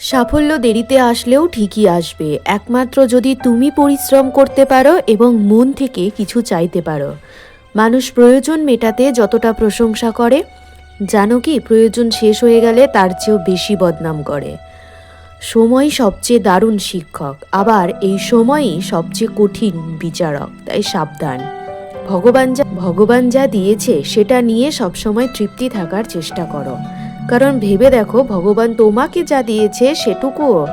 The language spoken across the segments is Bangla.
সাফল্য দেরিতে আসলেও ঠিকই আসবে। একমাত্র যদি তুমি পরিশ্রম করতে পারো এবং মন থেকে কিছু চাইতে পারো। মানুষ প্রয়োজন মেটাতে যতটা প্রশংসা করে, জানো কি, প্রয়োজন শেষ হয়ে গেলে তার চেয়েও বেশি বদনাম করে। সময় সবচেয়ে দারুণ শিক্ষক, আবার এই সময়ই সবচেয়ে কঠিন বিচারক, তাই সাবধান। ভগবান যা ভগবান যা দিয়েছে, সেটা নিয়ে সবসময় তৃপ্তি থাকার চেষ্টা করো। কারণ ভেবে দেখো ভগবান তোমাকে যা দিয়েছে সেটুকুও।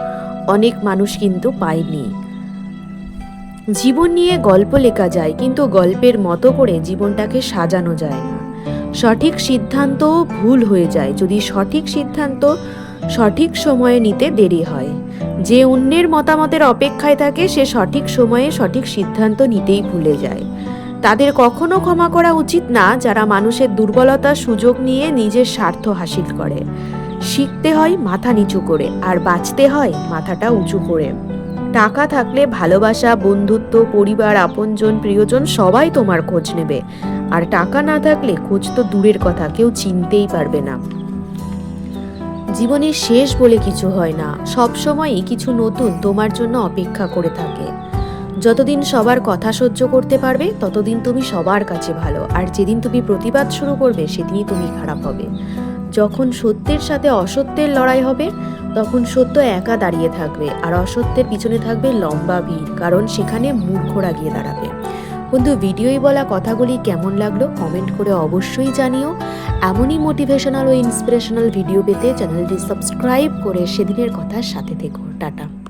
অনেক মানুষ কিন্তু পায়নি। জীবন নিয়ে গল্প লেখা যায়, কিন্তু গল্পের মতো করে জীবনটাকে সাজানো যায় না। সঠিক সিদ্ধান্ত ভুল হয়ে যায়। যদি সঠিক সিদ্ধান্ত সঠিক সময়ে নিতে দেরি হয়, যে অন্যের মতামতের অপেক্ষায় থাকে, সে সঠিক সময়ে সঠিক সিদ্ধান্ত নিতেই ভুলে যায়। তাদের কখনো ক্ষমা করা উচিত না যারা মানুষের দুর্বলতার সুযোগ নিয়ে নিজের স্বার্থ হাসিল করে। শিখতে হয় মাথা নিচু করে, আর বাঁচতে হয় মাথাটা উঁচু করে। টাকা থাকলে ভালোবাসা, বন্ধুত্ব, পরিবার, আপনজন, প্রিয়জন সবাই তোমার খোঁজ নেবে। আর টাকা না থাকলে খোঁজ তো দূরের কথা, কেউ চিনতেই পারবে না। জীবনের শেষ বলে কিছু হয় না। সব সময়ই কিছু নতুন তোমার জন্য অপেক্ষা করে থাকে। যতদিন সবার কথা সহ্য করতে পারবে, ততদিন তুমি সবার কাছে ভালো। আর যেদিন তুমি প্রতিবাদ শুরু করবে, সেদিনই তুমি খারাপ হবে। যখন সত্যের সাথে অসত্যের লড়াই হবে, তখন সত্য একা দাঁড়িয়ে থাকবে। আর অসত্যের পিছনে থাকবে লম্বা ভিড়, কারণ সেখানে মূর্খরা গিয়ে দাঁড়াবে। বন্ধু ভিডিওই বলা কথাগুলি কেমন লাগল কমেন্ট করে অবশ্যই জানিও। এমনই মোটিভেশনাল ও ইন্সপিরেশনাল ভিডিও পেতে চ্যানেলটি সাবস্ক্রাইব করে সেদিনের কথার সাথে থেকো। টাটা।